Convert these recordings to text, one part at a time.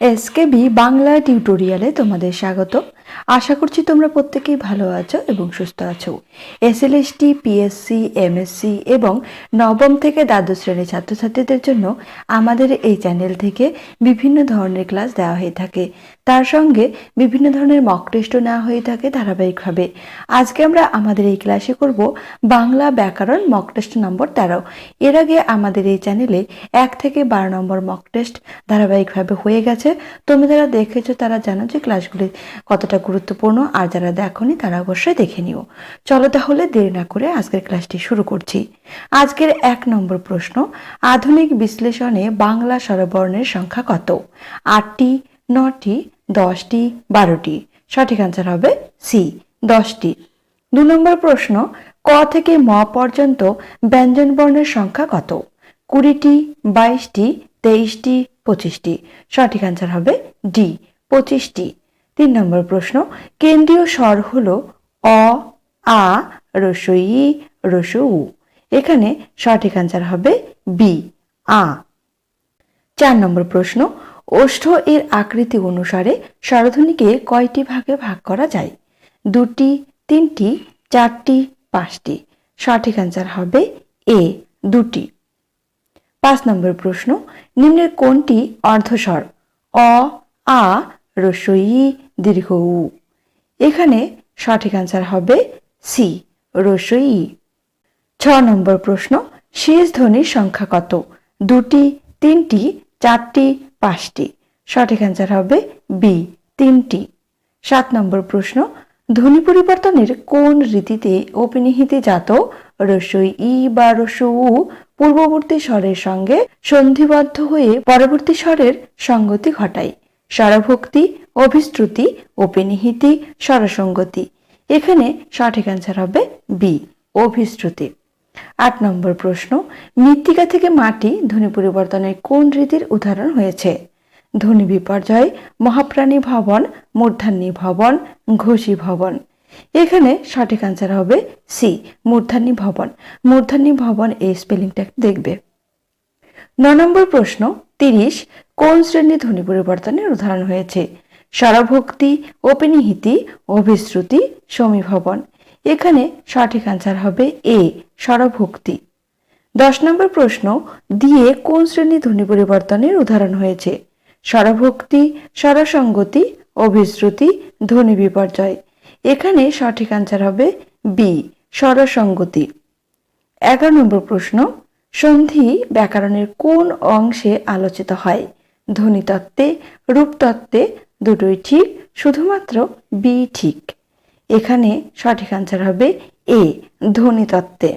SKB Bangla টিউটোরিয়ালে তোমাদের স্বাগত। আশা করছি তোমরা প্রত্যেকেই ভালো আছো এবং সুস্থ আছো। এসএলএসটি, পিএসসি, এমএসসি এবং নবম থেকে দ্বাদশ শ্রেণির ছাত্রছাত্রীদের জন্য আমাদের এই চ্যানেল থেকে বিভিন্ন ধরনের ক্লাস দেওয়া হয়ে থাকে। তার সঙ্গে বিভিন্ন ধরনের মক টেস্টও নেওয়া হয়ে থাকে ধারাবাহিকভাবে। আজকে আমরা আমাদের এই ক্লাসে করব বাংলা ব্যাকরণ মক টেস্ট নম্বর তেরো। এর আগে আমাদের এই চ্যানেলে এক থেকে বারো নম্বর মক টেস্ট ধারাবাহিকভাবে হয়ে গেছে। তোমরা যারা দেখেছ তারা জানো যে ক্লাসগুলি কতটা গুরুত্বপূর্ণ, আর যারা দেখোনি তারা অবশ্যই দেখে নিও। চলো তাহলে দেরি না করে আজকের ক্লাসটি শুরু করছি। আজকের এক নম্বর প্রশ্ন, আধুনিক বিশ্লেষণে বাংলা স্বরবর্ণের সংখ্যা কত? আটটি, নটি, দশটি, বারোটি। সঠিক আনসার হবে সি দশটি। দু নম্বর প্রশ্ন, ক থেকে ম পর্যন্ত ব্যঞ্জন বর্ণের সংখ্যা কত? কুড়িটি, বাইশটি তেইশটি, পঁচিশটি। সঠিক আনসার হবে ডি, পঁচিশটি। তিন নম্বর প্রশ্ন, কেন্দ্রীয় স্বর হল অ, আ, রসই রসু এখানে সঠিক আনসার হবে বি, আ। চার নম্বর প্রশ্ন, ওষ্ঠ এর আকৃতি অনুসারে স্বরধ্বনিকে কয়টি ভাগে ভাগ করা যায়? দুটি, তিনটি, চারটি, পাঁচটি। সঠিক আনসার হবে এ, দুটি। পাঁচ নম্বর প্রশ্ন, নিম্নের কোনটি অর্ধস্বর? অ, আ, রসই, দীর্ঘ উ। এখানে সঠিক আনসার হবে সি রসই। ছ নম্বর প্রশ্ন, শেষ ধ্বনির সংখ্যা কত? দুটি, তিনটি, চারটি, পাঁচটি। সঠিক অ্যান্সার হবে বি তিনটি। সাত নম্বর প্রশ্ন, ধ্বনি পরিবর্তনের কোন রীতিতে অপিনিহিতে জাত রসই ই বা রসু উ পূর্ববর্তী স্বরের সঙ্গে সন্ধিবদ্ধ হয়ে পরবর্তী স্বরের সঙ্গতি ঘটায় স্বরভক্তি, অভিশ্রুতি অপিনিহিতি স্বরসঙ্গতি। এখানে সঠিক অ্যান্সার হবে বি অভিশ্রুতি। আট নম্বর প্রশ্ন, মৃত্তিকা থেকে মাটি ধ্বনি পরিবর্তনের কোন রীতির উদাহরণ হয়েছে? ধ্বনি বিপর্যয়, মহাপ্রাণী ভবন, মূর্ধান্নী ভবন, ঘোষী ভবন। এখানে সঠিক আনসার হবে সি মূর্ধান্নী ভবন। মূর্ধান্নী ভবন এই স্পেলিংটা দেখবে। ন নম্বর প্রশ্ন, তিরিশ, কোন শ্রেণির ধ্বনি পরিবর্তনের উদাহরণ হয়েছে? স্বরভক্তি, অপিনিহিতি, অভিশ্রুতি, সমীভবন। এখানে সঠিক আনসার হবে এ স্বরভক্তি। দশ নম্বর প্রশ্ন, দিয়ে কোন শ্রেণি ধ্বনি পরিবর্তনের উদাহরণ হয়েছে? স্বরভক্তি, স্বরসঙ্গতি, অভিশ্রুতি, ধ্বনি বিপর্যয়। এখানে সঠিক আনসার হবে বি স্বরসঙ্গতি। এগারো নম্বর প্রশ্ন, সন্ধি ব্যাকরণের কোন অংশে আলোচিত হয়? ধ্বনিতত্ত্বে, রূপতত্ত্বে, দুটোই ঠিক, শুধুমাত্র বি ঠিক। এখানে সঠিক আনসার হবে এ ধ্বনিতত্ত্বে।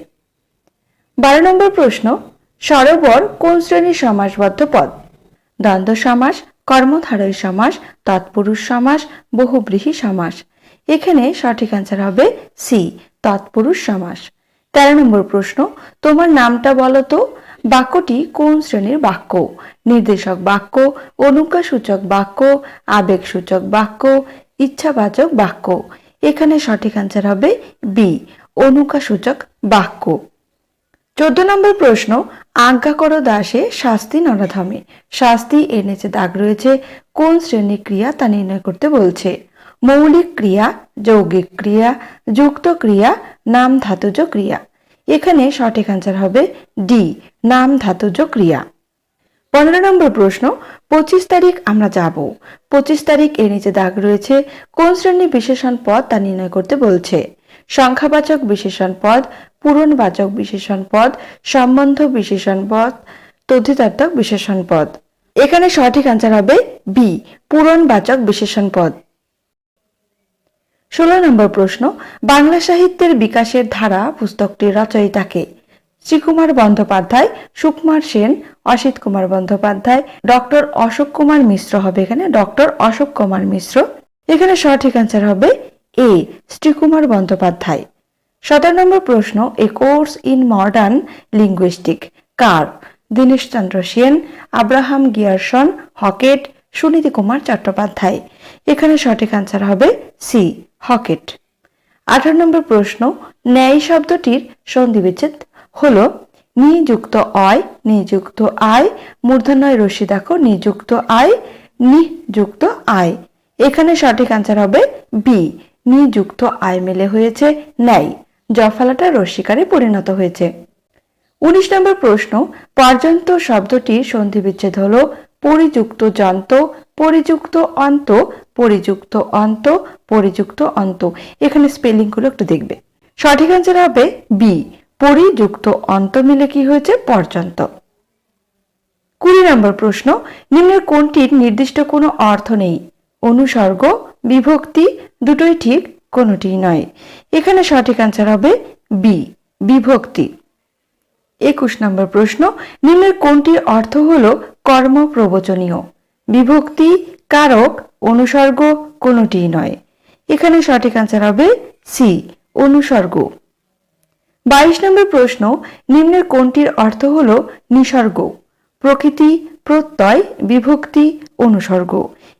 বারো নম্বর প্রশ্ন, সরোবর কোন শ্রেণির সমাসবদ্ধ পদ? দ্বন্দ্ব সমাস, কর্মধারয় সমাস, তৎপুরুষ সমাস, বহুব্রীহি সমাস। এখানে সঠিক আনসার হবে সি তৎপুরুষ সমাস। তেরো নম্বর প্রশ্ন, তোমার নামটা বলো তো। বাক্যটি কোন শ্রেণির বাক্য? নির্দেশক বাক্য, অনুজ্ঞাসূচক বাক্য, আবেগসূচক বাক্য, ইচ্ছাবাচক বাক্য। এখানে সঠিক আনসার হবে বি অনুজ্ঞাসূচক বাক্য। চোদ্দ নম্বর প্রশ্ন, আজ্ঞা করো দাসে শাস্তি নরাধমে। শাস্তি এর দাগ রয়েছে। কোন শ্রেণির ক্রিয়া তা নির্ণয় করতে বলছে? মৌলিক ক্রিয়া, যৌগিক ক্রিয়া, যুক্ত ক্রিয়া, নাম ধাতুজ ক্রিয়া। এখানে সঠিক আনসার হবে ডি নাম ধাতুজ ক্রিয়া। পনেরো নম্বর প্রশ্ন, পঁচিশ তারিখ আমরা যাব। পঁচিশ তারিখ এর নিচে দাগ রয়েছে, কোন শ্রেণির বিশেষণ পদ তা নির্ণয় করতে বলছে? সংখ্যাবাচক বিশেষণ পদ, পূরণবাচক বিশেষণ পদ, সম্বন্ধ বিশেষণ পদ, তথ্যতাত্ত্বক বিশেষণ পদ। এখানে সঠিক আনসার হবে বি পূরণবাচক বিশেষণ পদ। ষোলো নম্বর প্রশ্ন, বাংলা সাহিত্যের বিকাশের ধারা পুস্তকটির রচয়িতাকে। শ্রীকুমার বন্দ্যোপাধ্যায়, সুকুমার সেন, অসিত কুমার বন্দ্যোপাধ্যায়, ডক্টর অশোক কুমার মিশ্র হবে এখানে, ডক্টর অশোক কুমার মিশ্র। এখানে সঠিক অ্যান্সার হবে এ, শ্রীকুমার বন্দ্যোপাধ্যায়। সতেরো নম্বর প্রশ্ন, a course in modern linguistic, car? Dineshchandra Sen, Abraham Grierson, Hockett, Suniti Kumar Chattopadhyay. এখানে সঠিক অ্যান্সার হবে সি হকেট। আঠারো নম্বর প্রশ্ন, ন্যায় শব্দটির সন্ধিবিচ্ছেদ হল নিযুক্ত অয়, নিযুক্ত আয়, মূর্ধন্যয় রশ্মি দেখো নিযুক্ত আয় নি যুক্ত আয়। এখানে সঠিক আনসার হবে বি নিযুক্ত আয় মেলে হয়েছে ন্যায়, জফালাটা রস্বীকারে পরিণত হয়েছে। উনিশ নম্বর প্রশ্ন, পর্যন্ত শব্দটির সন্ধিবিচ্ছেদ হল পরিযুক্ত যন্ত পরিযুক্ত অন্ত পরিযুক্ত অন্ত পরিযুক্ত অন্ত। এখানে স্পেলিংগুলো একটু দেখবে। সঠিক অ্যান্সার হবে বি পরিযুক্ত অন্ত মিলে কি হয়েছে? পর্যন্ত। কুড়ি নম্বর প্রশ্ন। নিম্নের কোনটির নির্দিষ্ট কোনো অর্থ নেই? অনুসর্গ, বিভক্তি, দুটোই ঠিক, কোনোটিই নয়। এখানে সঠিক অ্যান্সার হবে বি বিভক্তি। একুশ নম্বর প্রশ্ন। নিম্নের কোনটির অর্থ হল কর্ম প্রবচনীয় বিভক্তি, কারক, অনুসর্গ কোনোটিই নয়। এখানে সঠিক অ্যান্সার হবে সি অনুসর্গ। বাইশ নম্বর প্রশ্ন, নিম্নের কোনটির অর্থ হল নিসর্গ? প্রকৃতি, প্রত্যয়, বিভক্তি, অনুসর্গ।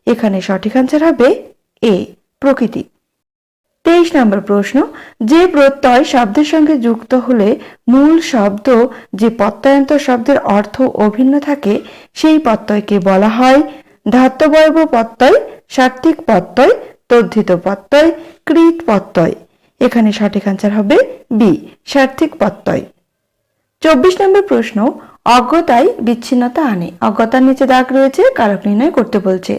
এখানে সঠিক অ্যান্সার হবে এ প্রকৃতি। তেইশ নম্বর প্রশ্ন, যে প্রত্যয় শব্দের সঙ্গে যুক্ত হলে মূল শব্দ যে প্রত্যয়ন্ত শব্দের অর্থ অভিন্ন থাকে, সেই প্রত্যয়কে বলা হয় ধাত্তবয়ব প্রত্যয়, সাত্ত্বিক প্রত্যয়, তদ্ধিত প্রত্যয়, কৃত প্রত্যয়। এখানে সঠিক আনসার হবে বি সার্থিক প্রত্যয়। চব্বিশ নম্বর প্রশ্ন, অজ্ঞতায় বিচ্ছিন্নতা আনে। অজ্ঞতার নিচে দাগ রয়েছে, কারক নির্ণয় করতে বলছে।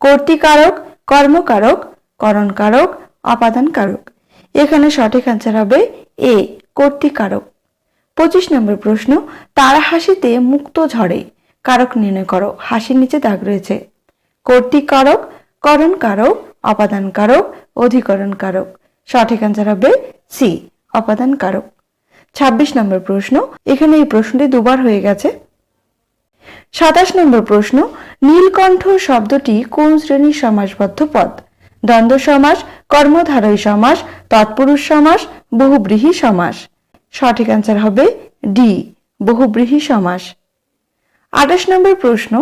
কর্তিকারক, কর্মকারক, করণকারক অপাদান কারক। এখানে সঠিক অ্যান্সার হবে এ কর্তিকারক পঁচিশ নম্বর প্রশ্ন, তারা হাসিতে মুক্ত ঝরে। কারক নির্ণয় করো, হাসির নিচে দাগ রয়েছে। কর্তিকারক করণ কারক অপাদান কারক, অধিকরণ কারক। সঠিক অ্যান্সার হবে সি অপাদান কারক। ছাব্বিশ নম্বর প্রশ্ন, এখানে এই প্রশ্নটি দুবার হয়ে গেছে। সাতাশ নম্বর প্রশ্ন, নীলকণ্ঠ শব্দটি কোন শ্রেণির সমাসবদ্ধ পদ? দ্বন্দ্ব সমাস, কর্মধারয় সমাস, তৎপুরুষ সমাস, বহুব্রীহি সমাস। সঠিক অ্যান্সার হবে ডি বহুব্রীহি সমাস। আঠাশ নম্বর প্রশ্ন,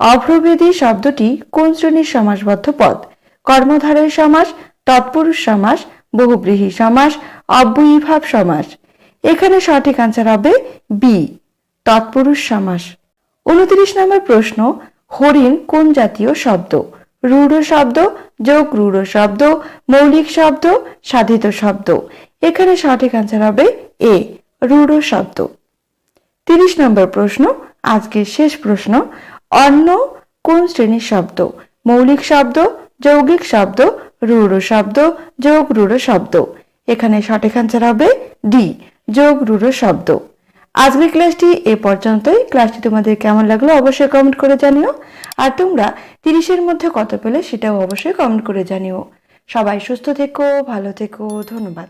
অভ্রভেদী শব্দটি কোন শ্রেণির সমাসবদ্ধ পদ? কর্মধারয় সমাস, তৎপুরুষ সমাস, বহুব্রীহি সমাস, অব্যয়ীভাব সমাস। এখানে সঠিক অ্যান্সার হবে বি তৎপুরুষ সমাস। উনত্রিশ নম্বর প্রশ্ন, হরিণ কোন জাতীয় শব্দ? রূঢ় শব্দ, যোগ রূঢ় শব্দ, মৌলিক শব্দ, সাধিত শব্দ। এখানে সঠিক অ্যান্সার হবে এ রূঢ় শব্দ। তিরিশ নম্বর প্রশ্ন, আজকের শেষ প্রশ্ন, অন্য কোন শ্রেণির শব্দ? মৌলিক শব্দ, যৌগিক শব্দ, রূঢ় শব্দ, যোগ রূঢ় শব্দ। এখানে সঠিক অ্যান্সার হবে ডি যোগ রূঢ় শব্দ। আজকের ক্লাসটি এ পর্যন্তই। ক্লাসটি তোমাদের কেমন লাগল অবশ্যই কমেন্ট করে জানিও। আর তোমরা তিরিশের মধ্যে কত পেলে সেটাও অবশ্যই কমেন্ট করে জানিও। সবাই সুস্থ থেকো, ভালো থেকো, ধন্যবাদ।